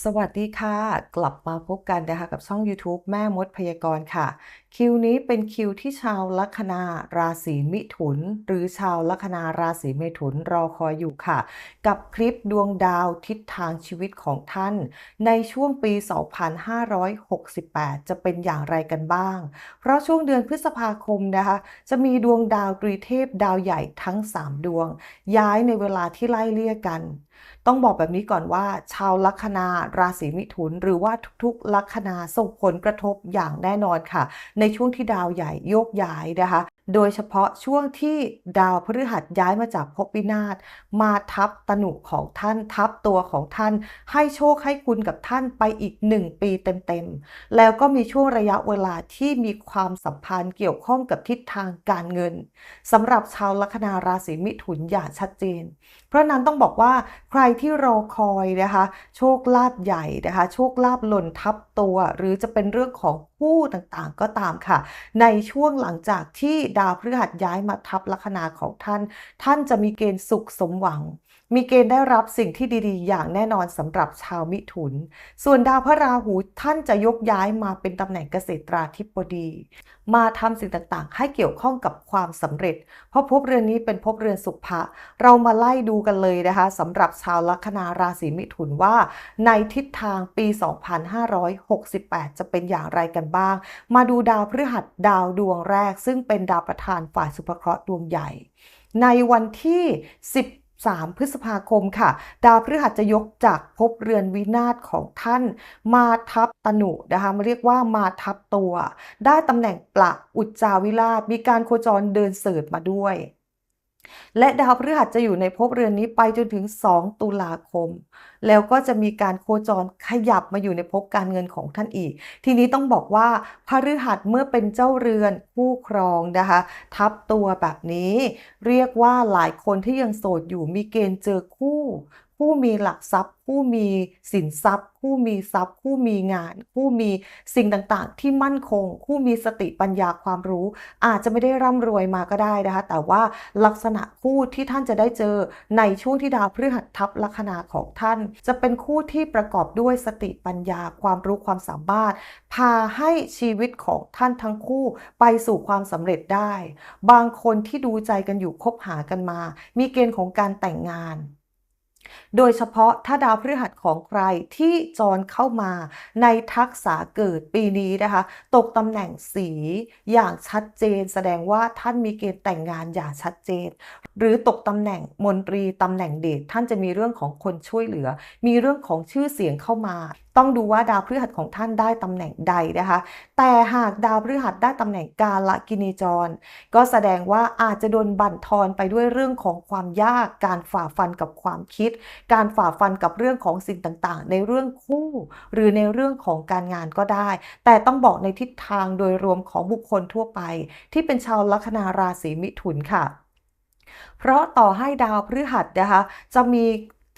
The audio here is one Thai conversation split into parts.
สวัสดีค่ะ กลับมาพบกันนะคะกับช่อง YouTube แม่มดพยากรณ์ค่ะ คิวนี้เป็นคิวที่ชาวลัคนาราศีมิถุน หรือชาวลัคนาราศีเมถุนรอคอยอยู่ค่ะ กับคลิปดวงดาวทิศทางชีวิตของท่าน ในช่วงปี 2568 จะเป็นอย่างไรกันบ้าง เพราะช่วงเดือนพฤษภาคมนะคะ จะมีดวงดาวตรีเทพดาวใหญ่ทั้ง 3 ดวง ย้ายในเวลาที่ไล่เลี่ยกันต้องบอกแบบนี้ก่อนว่า ชาวลัคนาราศีมิถุน หรือว่าทุกๆ ลัคนาส่งผลกระทบอย่างแน่นอนค่ะ ในในช่วงที่ดาวใหญ่โยกย้ายนะคะ โดยเฉพาะช่วงที่ดาวพฤหัสย้ายมาจากภพวินาศมาทับตนุของท่านทับตัวของท่าน ให้โชคให้คุณกับท่านไปอีก 1 ปีเต็มๆ แล้วก็มีช่วงระยะเวลาที่มีความสัมพันธ์เกี่ยวข้องกับทิศทางการเงินสำหรับชาวลัคนาราศีมิถุนอย่างชัดเจน เพราะนั้นต้องบอกว่าใครที่รอคอยนะคะ โชคลาภใหญ่นะคะ โชคลาภหล่นทับตัว หรือจะเป็นเรื่องของคู่ต่างๆ ก็ตามค่ะ ในช่วงหลังจากที่ดาวพฤหัสย้ายมาทับลัคนาของท่าน ท่านจะมีเกณฑ์สุขสมหวัง มีเกณฑ์ได้รับสิ่งที่ดีๆ อย่างแน่นอนสำหรับชาวมิถุน ส่วนดาวพระราหูท่านจะยกย้ายมาเป็นตำแหน่งเกษตราธิบดี มาทำสิ่งต่างๆ ให้เกี่ยวข้องกับความสำเร็จ เพราะภพเรือนนี้เป็นภพเรือนสุภะเรามาไล่ดูกันเลยนะคะสำหรับชาวลัคนาราศีมิถุนว่า ในทิศทางปี 2568 จะเป็นอย่างไรกันบ้าง มาดูดาวพฤหัสดาวดวงแรก ซึ่งเป็นดาวประธานฝ่ายสุภเคราะห์ดวงใหญ่ ในวันที่ 3 พฤษภาคมค่ะ ดาวพฤหัสจะยกจากภพเรือนวินาศของท่าน มาทับตนุนะคะมาเรียกว่ามาทับตัว ได้ตำแหน่งประอุจจาวิราชมีการโคจรเดินเสริฐมาด้วย และดาวพฤหัสจะอยู่ในภพเรือนนี้ไปจนถึง 2 ตุลาคม แล้วก็จะมีการโคจรขยับมาอยู่ในภพการเงินของท่านอีก ทีนี้ต้องบอกว่าพฤหัสเมื่อเป็นเจ้าเรือนคู่ครองนะคะ ทับตัวแบบนี้ เรียกว่าหลายคนที่ยังโสดอยู่มีเกณฑ์เจอคู่ ผู้มีหลักทรัพย์ ผู้มีสินทรัพย์ ผู้มีทรัพย์ ผู้มีงาน ผู้มีสิ่งต่างๆ ที่มั่นคง ผู้มีสติปัญญาความรู้ อาจจะไม่ได้ร่ำรวยมาก็ได้นะคะ แต่ว่าลักษณะคู่ที่ท่านจะได้เจอในช่วงที่ดาวพฤหัสทับลัคนาของท่าน จะเป็นคู่ที่ประกอบด้วยสติปัญญาความรู้ความสามารถ พาให้ชีวิตของท่านทั้งคู่ไปสู่ความสำเร็จได้ บางคนที่ดูใจกันอยู่คบหากันมา มีเกณฑ์ของการแต่งงาน โดยเฉพาะถ้าดาวพฤหัสของใครที่จรเข้ามาในทักษะเกิดปีนี้นะคะ ตกตำแหน่งสีอย่างชัดเจน แสดงว่าท่านมีเกณฑ์แต่งงานอย่างชัดเจน หรือตกตำแหน่งมนตรีตำแหน่งเดชท่านจะมีเรื่องของคนช่วยเหลือ มีเรื่องของชื่อเสียงเข้ามา ต้องดูว่าดาวพฤหัสของท่านได้ตำแหน่งใดนะคะ แต่หากดาวพฤหัสได้ตำแหน่งกาลกินีจร ก็แสดงว่าอาจจะโดนบั่นทอนไปด้วยเรื่องของความยากการฝ่าฟันกับความคิด การฝ่าฟันกับเรื่องของสิ่งต่างๆ ในเรื่องคู่ หรือในเรื่องของการงานก็ได้ แต่ต้องบอกในทิศทางโดยรวมของบุคคลทั่วไป ที่เป็นชาวลัคนาราศีมิถุนค่ะ เพราะต่อให้ดาวพฤหัสนะคะจะมี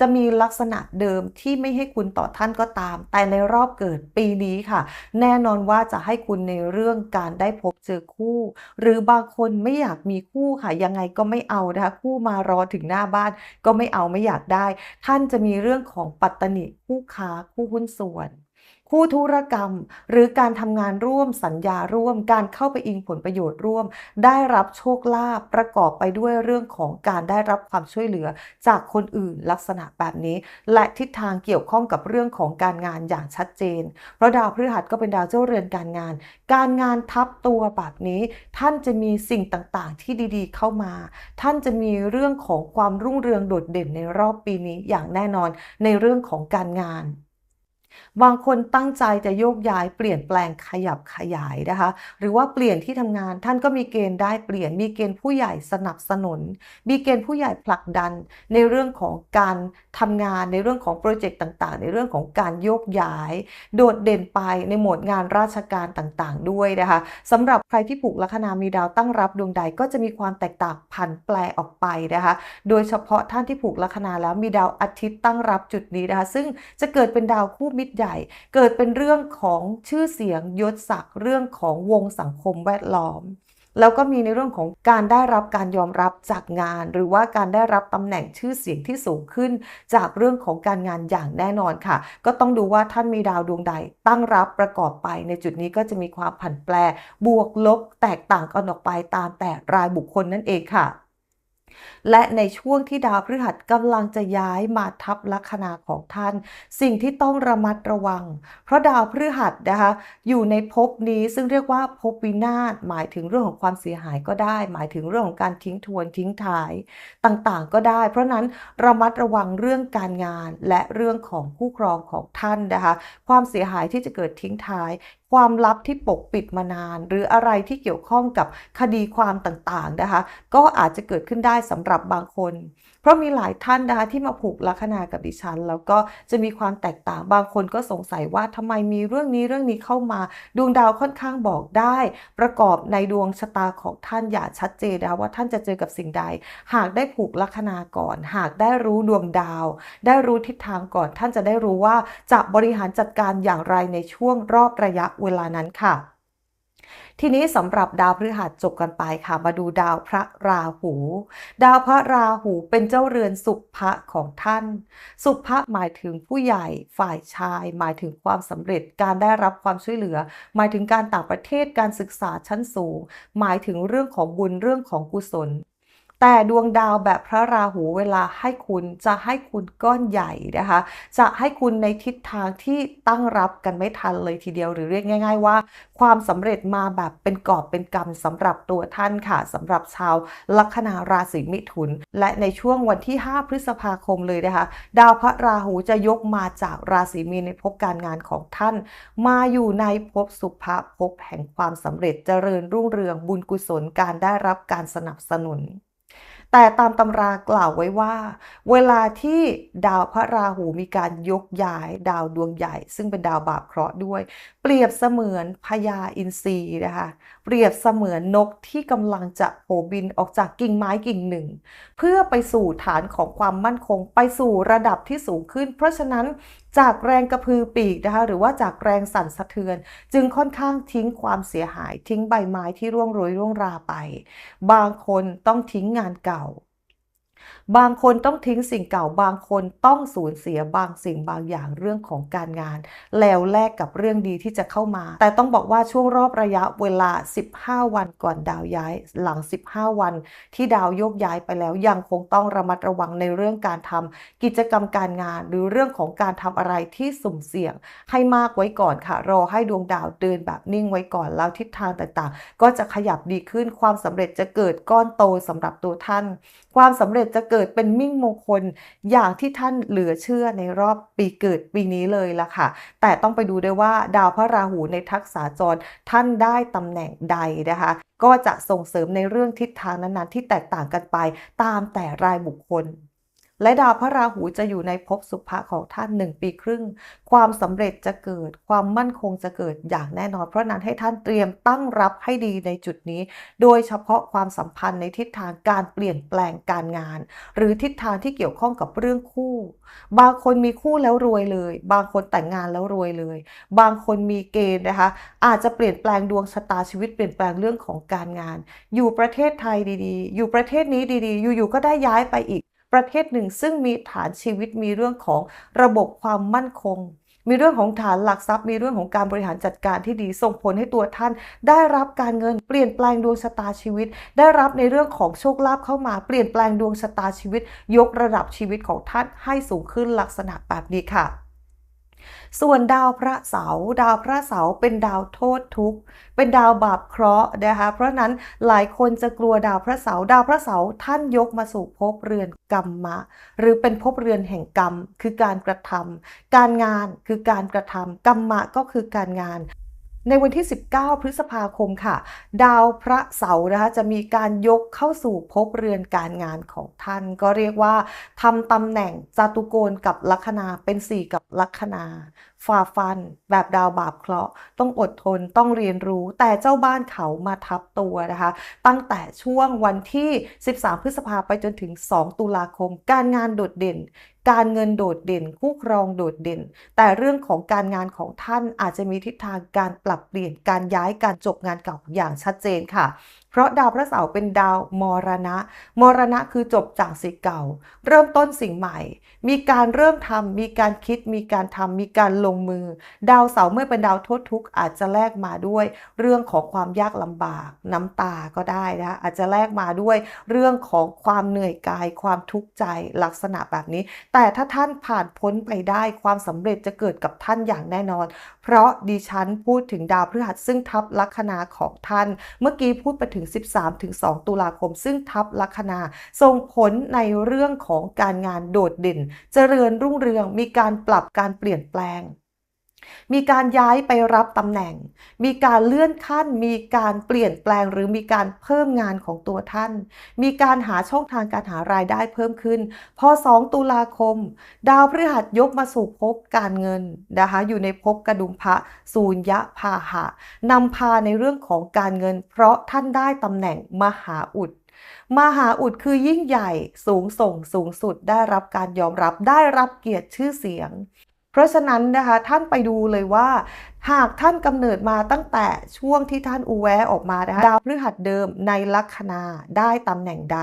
จะมีลักษณะเดิมที่ไม่ให้คุณต่อท่านก็ตาม แต่ในรอบเกิดปีนี้ค่ะ แน่นอนว่าจะให้คุณในเรื่องการได้พบเจอคู่ หรือบางคนไม่อยากมีคู่ค่ะ ยังไงก็ไม่เอานะคะ คู่มารอถึงหน้าบ้าน ก็ไม่เอาไม่อยากได้ ท่านจะมีเรื่องของปัตตนิคู่ค้าคู่หุ้นส่วน คู่ธุรกรรม หรือการทำงานร่วมสัญญาร่วม การเข้าไปอิงผลประโยชน์ร่วม ได้รับโชคลาภประกอบไปด้วยเรื่องของการได้รับความช่วยเหลือจากคนอื่นลักษณะแบบนี้ และทิศทางเกี่ยวข้องกับเรื่องของการงานอย่างชัดเจน เพราะดาวพฤหัสก็เป็นดาวเจ้าเรือนการงาน การงานทับตัวแบบนี้ ท่านจะมีสิ่งต่างๆ ที่ดีๆ เข้ามา ท่านจะมีเรื่องของความรุ่งเรืองโดดเด่นในรอบปีนี้อย่างแน่นอนในเรื่องของการงาน บางคนตั้งใจจะโยกย้ายเปลี่ยนแปลงขยับขยายนะคะ หรือว่าเปลี่ยนที่ทำงานท่านก็มีเกณฑ์ได้เปลี่ยน มีเกณฑ์ผู้ใหญ่สนับสนุน มีเกณฑ์ผู้ใหญ่ผลักดัน ในเรื่องของการทำงานในเรื่องของโปรเจกต์ต่างๆ ในเรื่องของการโยกย้าย โดดเด่นไปในโหมดงานราชการต่างๆ ด้วยนะคะสำหรับใครที่ผูกลัคนามีดาวตั้งรับดวงใดก็จะมีความแตกต่างผันแปรออกไปนะคะ โดยเฉพาะท่านที่ผูกลัคนาแล้วมีดาวอาทิตย์ตั้งรับจุดนี้นะคะ ซึ่งจะเกิดเป็นดาวคู่มิตใหญ่ เกิดเป็นเรื่องของชื่อเสียงยศศักดิ์เรื่องของวงสังคมแวดล้อม แล้วก็มีในเรื่องของการได้รับการยอมรับจากงาน หรือว่าการได้รับตำแหน่งชื่อเสียงที่สูงขึ้น จากเรื่องของการงานอย่างแน่นอนค่ะ ก็ต้องดูว่าท่านมีดาวดวงใด ตั้งรับประกอบไปในจุดนี้ก็จะมีความผันแปร บวกลบแตกต่างกันออกไปตามแต่รายบุคคลนั่นเองค่ะ และในช่วงที่ดาวพฤหัสกำลังจะย้ายมาทับลัคนาของท่าน สิ่งที่ต้องระมัดระวัง เพราะดาวพฤหัสนะคะอยู่ในภพนี้ซึ่งเรียกว่าภพวินาศหมายถึงเรื่องของความเสียหายก็ได้ หมายถึงเรื่องของการทิ้งทวนทิ้งท้ายต่างๆ ก็ได้ เพราะนั้นระมัดระวังเรื่องการงานและเรื่องของคู่ครองของท่านนะคะความเสียหายที่จะเกิดทิ้งท้ายความลับที่ปกปิดมานาน หรืออะไรที่เกี่ยวข้องกับคดีความต่างๆนะคะ ก็อาจจะเกิดขึ้นได้สำหรับบางคน เพราะมีหลายท่านนะคะที่มาผูกลัคนากับดิฉัน แล้วก็จะมีความแตกต่างบางคนก็สงสัยว่าทำไมมีเรื่องนี้เรื่องนี้เข้ามา ดวงดาวค่อนข้างบอกได้ ประกอบในดวงชะตาของท่านอย่างชัดเจนนะว่าท่านจะเจอกับสิ่งใด หากได้ผูกลัคนาก่อน หากได้รู้ดวงดาว ได้รู้ทิศทางก่อน ท่านจะได้รู้ว่าจะบริหารจัดการอย่างไรในช่วงรอบระยะเวลานั้นค่ะ ทีนี้สำหรับดาวพฤหัสจบกันไปค่ะมาดูดาวพระราหู ดาวพระราหูเป็นเจ้าเรือนสุภะของท่าน สุภะหมายถึงผู้ใหญ่ฝ่ายชาย หมายถึงความสำเร็จการได้รับความช่วยเหลือ หมายถึงการต่างประเทศการศึกษาชั้นสูง หมายถึงเรื่องของบุญเรื่องของกุศล แต่ดวงดาวแบบพระราหูเวลาให้คุณจะให้คุณก้อนใหญ่นะคะ จะให้คุณในทิศทางที่ตั้งรับกันไม่ทันเลยทีเดียวหรือเรียกง่าย ๆ ว่า ความสำเร็จมาแบบเป็นกอบเป็นกำสำหรับตัวท่านค่ะสำหรับชาวลัคนาราศีมิถุน และในช่วงวันที่ 5 พฤษภาคมเลยนะคะ ดาวพระราหูจะยกมาจากราศีมีนในภพการงานของท่าน มาอยู่ในภพสุภาภพแห่งความสำเร็จเจริญรุ่งเรืองบุญกุศลการได้รับการสนับสนุน แต่ตามตำรากล่าวไว้ว่า เวลาที่ดาวพระราหูมีการยกย้ายดาวดวงใหญ่ ซึ่งเป็นดาวบาปเคราะห์ด้วย เปรียบเสมือนพญาอินทรีนะคะ เปรียบเสมือนนกที่กำลังจะโผบินออกจากกิ่งไม้กิ่งหนึ่ง เพื่อไปสู่ฐานของความมั่นคง ไปสู่ระดับที่สูงขึ้น เพราะฉะนั้นจากแรงกระพือปีกนะคะหรือว่าจากแรงสั่นสะเทือน จึงค่อนข้างทิ้งความเสียหาย ทิ้งใบไม้ที่ร่วงโรยร่วงราไป บางคนต้องทิ้งงานเก่าบางคนต้องทิ้งสิ่งเก่า บางคนต้องสูญเสียบางสิ่งบางอย่างเรื่องของการงาน แล้วแลกกับเรื่องดีที่จะเข้ามา แต่ต้องบอกว่าช่วงรอบระยะเวลา 15 วันก่อนดาวย้าย หลัง 15 วัน ที่ดาวโยกย้ายไปแล้วยังคงต้องระมัดระวังในเรื่องการทำกิจกรรมการงาน หรือเรื่องของการทำอะไรที่สุ่มเสี่ยง ให้มากไว้ก่อนค่ะ รอให้ดวงดาวเดินแบบนิ่งไว้ก่อนแล้วทิศทางต่างๆ ก็จะขยับดีขึ้นความสำเร็จจะเกิดก้อนโตสำหรับตัวท่าน ความสำเร็จจะเกิดเกิดเป็นมิ่งมงคล อย่างที่ท่านเหลือเชื่อในรอบปีเกิดปีนี้เลยล่ะค่ะ แต่ต้องไปดูด้วยว่าดาวพระราหูในทักษะจรท่านได้ตำแหน่งใดนะคะ ก็จะส่งเสริมในเรื่องทิศทางนั้นๆ ที่แตกต่างกันไปตามแต่รายบุคคล และดาวพระราหูจะอยู่ในภพสุภะของท่านหนึ่งปีครึ่ง ความสำเร็จจะเกิด ความมั่นคงจะเกิดอย่างแน่นอน เพราะนั้นให้ท่านเตรียมตั้งรับให้ดีในจุดนี้ โดยเฉพาะความสัมพันธ์ในทิศทางการเปลี่ยนแปลงการงาน หรือทิศทางที่เกี่ยวข้องกับเรื่องคู่ บางคนมีคู่แล้วรวยเลย บางคนแต่งงานแล้วรวยเลย บางคนมีเกณฑ์นะคะ อาจจะเปลี่ยนแปลงดวงชะตาชีวิตเปลี่ยนแปลงเรื่องของการงาน อยู่ประเทศไทยดีๆ อยู่ประเทศนี้ดีๆ อยู่ๆก็ได้ย้ายไปอีก ประเทศหนึ่ง ซึ่งมีฐานชีวิตมีเรื่องของระบบความมั่นคง มีเรื่องของฐานหลักทรัพย์ มีเรื่องของการบริหารจัดการที่ดีส่งผลให้ตัวท่าน ได้รับการเงินเปลี่ยนแปลงดวงชะตาชีวิต ได้รับในเรื่องของโชคลาภเข้ามาเปลี่ยนแปลงดวงชะตาชีวิต ยกระดับชีวิตของท่านให้สูงขึ้นลักษณะแบบนี้ค่ะ ส่วนดาวพระเสาร์ดาวพระเสาร์เป็นดาวโทษทุกข์ เป็นดาวบาปเคราะห์นะคะ เพราะนั้นหลายคนจะกลัวดาวพระเสาร์ดาวพระเสาร์ท่านยกมาสู่ภพเรือนกรรมะ หรือเป็นภพเรือนแห่งกรรม คือการกระทำการงานคือการกระทำกรรมะก็คือการงาน ในวันที่ 19 พฤษภาคมค่ะ ดาวพระเสาร์นะคะจะมีการยกเข้าสู่ภพเรือนการงานของท่าน ก็เรียกว่าทำตำแหน่งจตุโกนกับลัคนาเป็น 4 กับลัคนา ฝ่าฟัน แบบดาวบาปเคราะห์ต้องอดทนต้องเรียนรู้ แต่เจ้าบ้านเขามาทับตัวนะคะ ตั้งแต่ช่วงวันที่ 13 พฤษภาไปจนถึง 2 ตุลาคม การงานโดดเด่น การเงินโดดเด่น คู่ครองโดดเด่น แต่เรื่องของการงานของท่านอาจจะมีทิศทางการปรับเปลี่ยนการย้ายการจบงานเก่าอย่างชัดเจนค่ะ เพราะดาวพระเสาร์เป็นดาวมรณะ มรณะคือจบจากสิ่งเก่า เริ่มต้นสิ่งใหม่ มีการเริ่มทำมีการคิด มีการทำมีการลงมือ ดาวเสาร์เมื่อเป็นดาวทดทุกข์อาจจะแลกมาด้วย เรื่องของความยากลำบาก น้ำตาก็ได้นะอาจจะแลกมาด้วย เรื่องของความเหนื่อยกาย ความทุกข์ใจลักษณะแบบนี้ แต่ถ้าท่านผ่านพ้นไปได้ความสำเร็จจะเกิดกับท่านอย่างแน่นอน เพราะดิฉันพูดถึงดาวพฤหัสซึ่งทับลัคนาของท่าน เมื่อกี้พูดไปถึง13ถึง2ตุลาคม ซึ่งทับลัคนาส่งผลในเรื่องของการงานโดดเด่น เจริญรุ่งเรืองมีการปรับการเปลี่ยนแปลง มีการย้ายไปรับตำแหน่ง มีการเลื่อนขั้น มีการเปลี่ยนแปลงหรือมีการเพิ่มงานของตัวท่าน มีการหาช่องทางการหารายได้เพิ่มขึ้น พอ 2 ตุลาคม ดาวพฤหัสยกมาสู่ภพการเงินนะคะอยู่ในภพกระดุมพระสูญยะพาหะนำพาในเรื่องของการเงิน เพราะท่านได้ตำแหน่งมหาอุดมหาอุดคือยิ่งใหญ่สูงส่งสูงสุดได้รับการยอมรับได้รับเกียรติชื่อเสียง เพราะฉะนั้นนะคะท่านไปดูเลยว่า หากท่านกำเนิดมาตั้งแต่ช่วงที่ท่านอุแวะออกมานะคะดาวพฤหัสเดิมในลัคนาได้ตำแหน่งใด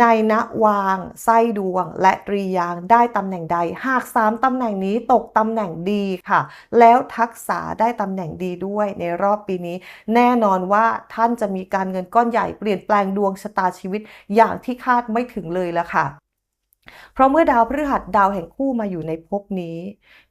ในณวางไส้ดวง และตรียางได้ตำแหน่งใด หาก 3ตำแหน่งนี้ตกตำแหน่งดีค่ะ แล้วทักษะได้ตำแหน่งดีด้วยในรอบปีนี้ แน่นอนว่าท่านจะมีการเงินก้อนใหญ่เปลี่ยนแปลงดวงชะตาชีวิตอย่างที่คาดไม่ถึงเลยละค่ะ เพราะเมื่อดาวพฤหัสดาวแห่งคู่มาอยู่ในภพนี้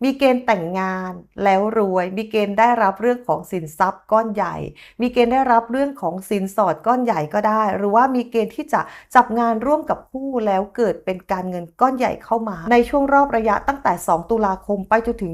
มีเกณฑ์แต่งงานแล้วรวย มีเกณฑ์ได้รับเรื่องของสินทรัพย์ก้อนใหญ่ มีเกณฑ์ได้รับเรื่องของสินสอดก้อนใหญ่ก็ได้ หรือว่ามีเกณฑ์ที่จะจับงานร่วมกับคู่แล้วเกิดเป็นการเงินก้อนใหญ่เข้ามา ในช่วงรอบระยะตั้งแต่ 2 ตุลาคมไปจนถึง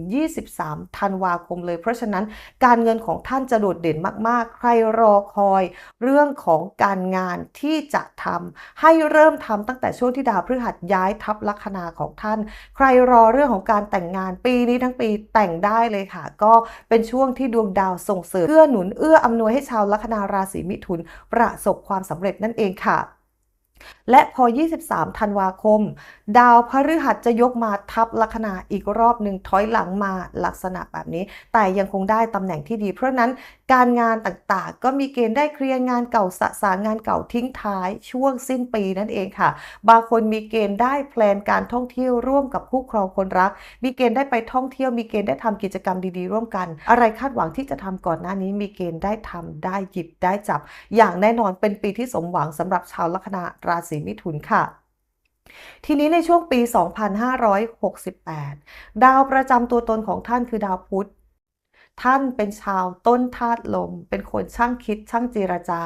23 ธันวาคมเลย เพราะฉะนั้นการเงินของท่านจะโดดเด่นมาก ๆ ใครรอคอย เรื่องของการงานที่จะทำให้เริ่มทำตั้งแต่ช่วงที่ดาวพฤหัสย้ายทับลัคนาของท่าน ใครรอเรื่องของการแต่งงานปีนี้ทั้งปีแต่งได้เลยค่ะ ก็เป็นช่วงที่ดวงดาวส่งเสริมเอื้อหนุนเอื้ออำนวยให้ชาวลัคนาราศีมิถุน ประสบความสำเร็จนั่นเองค่ะและพอ 23 ธันวาคม ดาวพฤหัสจะยกมาทับลัคนาอีกรอบหนึ่งถอยหลังมาลักษณะแบบนี้ แต่ยังคงได้ตำแหน่งที่ดี เพราะนั้น การงานต่างๆ ก็มีเกณฑ์ได้เคลียร์งานเก่าสะสางงานเก่าทิ้งท้ายช่วงสิ้นปีนั่นเองค่ะ บางคนมีเกณฑ์ได้แพลนการท่องเที่ยวร่วมกับคู่ครองคนรัก มีเกณฑ์ได้ไปท่องเที่ยว มีเกณฑ์ได้ทำกิจกรรมดีๆ ร่วมกัน อะไรคาดหวังที่จะทำก่อนหน้านี้ มีเกณฑ์ได้ทำได้หยิบได้จับ อย่างแน่นอนเป็นปีที่สมหวังสำหรับชาวลัคนาราศีมิถุนค่ะทีนี้ในช่วงปี 2568 ดาวประจำตัวตนของท่านคือดาวพุธ ท่านเป็นชาวต้นธาตุลม เป็นคนช่างคิดช่างเจรจา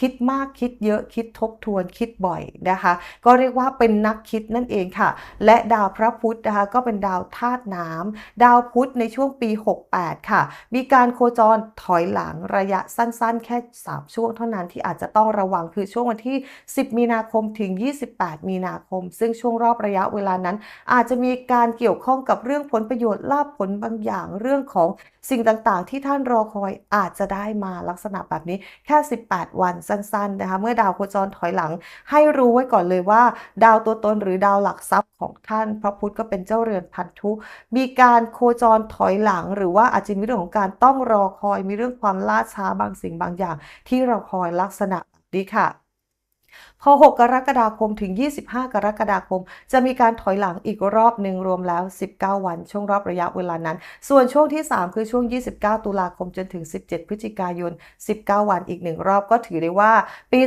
คิดมากคิดเยอะคิดทบทวนคิดบ่อยนะคะ ก็เรียกว่าเป็นนักคิดนั่นเองค่ะ และดาวพระพุธนะคะก็เป็นดาวธาตุน้ำดาวพุธในช่วงปี 68 ค่ะ มีการโคจรถอยหลังระยะสั้นๆ แค่ 3 ช่วงเท่านั้นที่อาจจะต้องระวังคือช่วงวันที่ 10 มีนาคมถึง 28 มีนาคม ซึ่งช่วงรอบระยะเวลานั้น อาจจะมีการเกี่ยวข้องกับเรื่องผลประโยชน์ลาภผลบางอย่างเรื่องของสิ่งต่ต่างๆ ที่ท่านรอคอยอาจจะได้มาลักษณะแบบนี้แค่ 18 วันสั้นๆนะคะเมื่อดาวโคจรถอยหลัง ให้รู้ไว้ก่อนเลยว่า ดาวตัวตนหรือดาวหลักทรัพย์ของท่านพระพุธก็เป็นเจ้าเรือนพันธุ มีการโคจรถอยหลัง หรือว่าอาจจะมีเรื่องของการต้องรอคอยมีเรื่องความล่าช้าบางสิ่งบางอย่าง ที่เรอคอยลักษณะนี้ค่ะ พอ 6 กรกฎาคมถึง 25 กรกฎาคม จะมีการถอยหลังอีกรอบหนึ่งรวมแล้ว 19 วัน ช่วงรอบระยะเวลานั้น ส่วนช่วงที่ 3 คือช่วง 29 ตุลาคมจนถึง 17 พฤศจิกายน 19 วันอีกหนึ่งรอบก็ถือได้ว่า ปี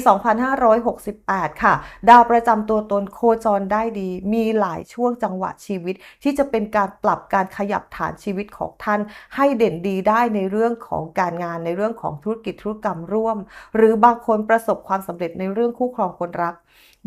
2568 ค่ะ ดาวประจำตัวตนโคจรได้ดี มีหลายช่วงจังหวะชีวิต ที่จะเป็นการปรับการขยับฐานชีวิตของท่าน ให้เด่นดีได้ในเรื่องของการงานในเรื่องของธุรกิจธุรกรรมร่วม หรือบางคนประสบความสำเร็จในเรื่องคู่ครองคนรัก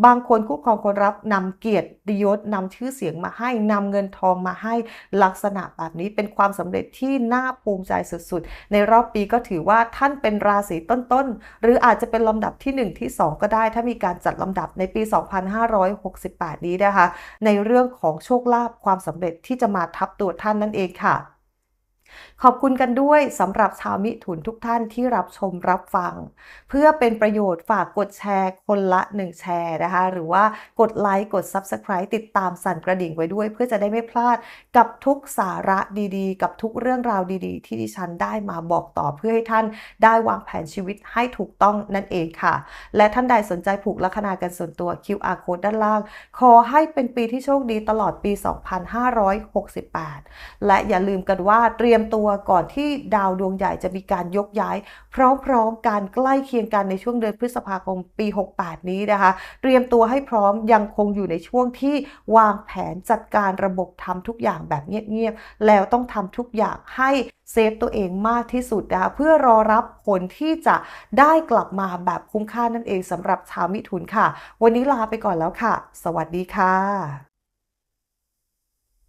บางคนคู่ครองคนรับนำเกียรติยศนำชื่อเสียงมาให้นำเงินทองมาให้ลักษณะแบบนี้เป็นความสำเร็จที่น่าภูมิใจสุดๆ ในรอบปีก็ถือว่าท่านเป็นราศีต้นๆ หรืออาจจะเป็นลำดับที่ 1 ที่ 2 ก็ได้ ถ้ามีการจัดลำดับในปี 2568 นี้นะคะ ในเรื่องของโชคลาภความสำเร็จที่จะมาทับตัวท่านนั่นเองค่ะ ขอบคุณกันด้วยสำหรับชาวมิถุนทุกท่านที่รับชมรับฟัง เพื่อเป็นประโยชน์ฝากกดแชร์คนละ 1 แชร์นะคะ หรือว่ากดไลค์กด Subscribe ติดตามสั่นกระดิ่งไว้ด้วย เพื่อจะได้ไม่พลาดกับทุกสาระดีๆ กับทุกเรื่องราวดีๆ ที่ดิฉันได้มาบอกต่อเพื่อให้ท่านได้วางแผนชีวิตให้ถูกต้องนั่นเองค่ะ และท่านใดสนใจผูกลัคนากันส่วนตัว QR code ด้านล่าง ขอให้เป็นปีที่โชคดีตลอดปี 2568 และอย่าลืมกันว่าเตรียมยมตัวก่อนที่ดาวดวงใหญ่จะมีการยกย้าย พร้อมๆการใกล้เคียงกันในช่วงเดือนพฤษภาคมปี 68 นี้นะคะ เตรียมตัวให้พร้อมยังคงอยู่ในช่วงที่วางแผนจัดการระบบทำทุกอย่างแบบเงียบๆแล้วต้องทำทุกอย่างให้เซฟตัวเองมากที่สุดนะคะเพื่อรอรับผลที่จะได้กลับมาแบบคุ้มค่านั่นเองสำหรับชาวมิถุนค่ะ วันนี้ลาไปก่อนแล้วค่ะ สวัสดีค่ะ